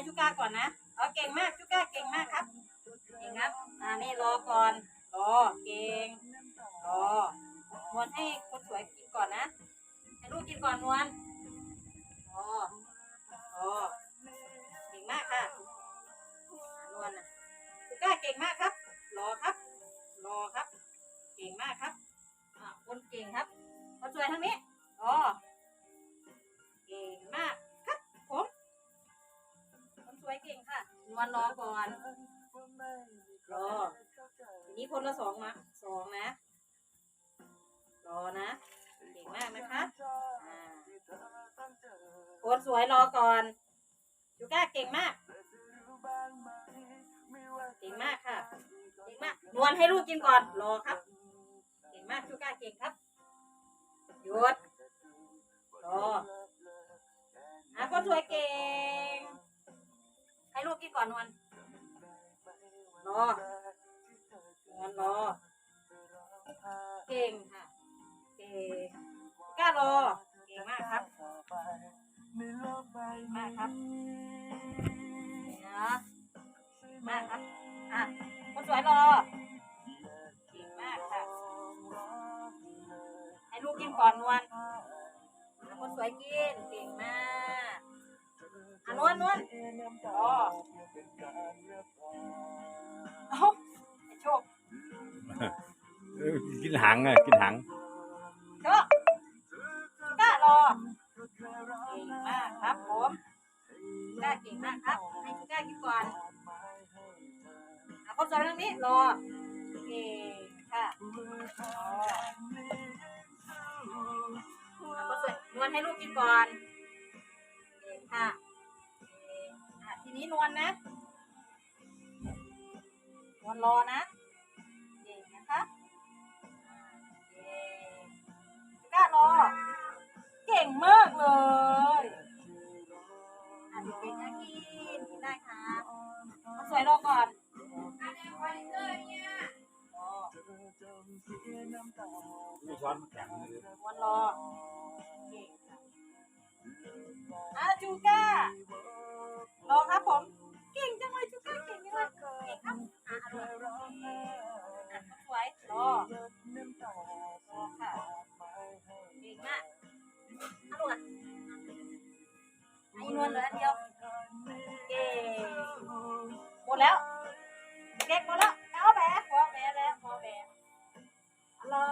ก่อนนะเอาเก่งมากชูก้าเก่งมากครับเก่งครับอ่านี่รอก่อนรอเก่งรอนวลให้คนสวยกินก่อนนะให้ลูกกินก่อนนวลรอรอเก่งมากค่ะนวลน่ะชูก้าเก่งมากครับ รอครับ รอครับ เก่งมากครับอ่าคนเก่งครับคนสวยทางนี้ เก่งค่ะนวลรอก่อนรอทีนี้คนละสองมาสองนะ รอนะ เก่งมากนะคะคนสวยรอก่อนชูก้าเก่งมาก เก่งมากค่ะ เก่งมาก นวลให้ลูกกินก่อน รอครับ เก่งมากชูก้าเก่งครับหยุดรออะคนสวยเก่ง ให้ลูกกินก่อนนวลรอนวลรอเก่งค่ะเก่งกล้ารอเก่งมากครับมากครับเนะมากครับอะคนสวยรอเก่งมากค่ะให้ลูกกินก่อนนวลอะคนสวยกินเก่งมาก อะนวลนวลรอเอ้าไอ้โชคเออกินหางอะกินหางโชคกล้ารอเก่งมากครับผมกล้าเก่งมากครับ ให้กล้ากินก่อนอะคนสวยทางนี้รอเก่งค่ะรออะคนสวยนวลให้ลูกกินก่อนเก่งค่ะเก่งอะ ทีนี้นวลนะ นวลรอนะเก่งนะคะอ่าเก่งกล้ารอ เก่งมากเลยอะเด็กๆนะกินกินได้ครับคนสวยรอก่อนรอมีช้อนแข็งเลยวันรอ เก่งค่ะอะจูก้า วนเหลืออันเดียวเก่งหมดแล้วเด็กหมดแล้วเอาแหมขอแหมแล้วขอแหมรอ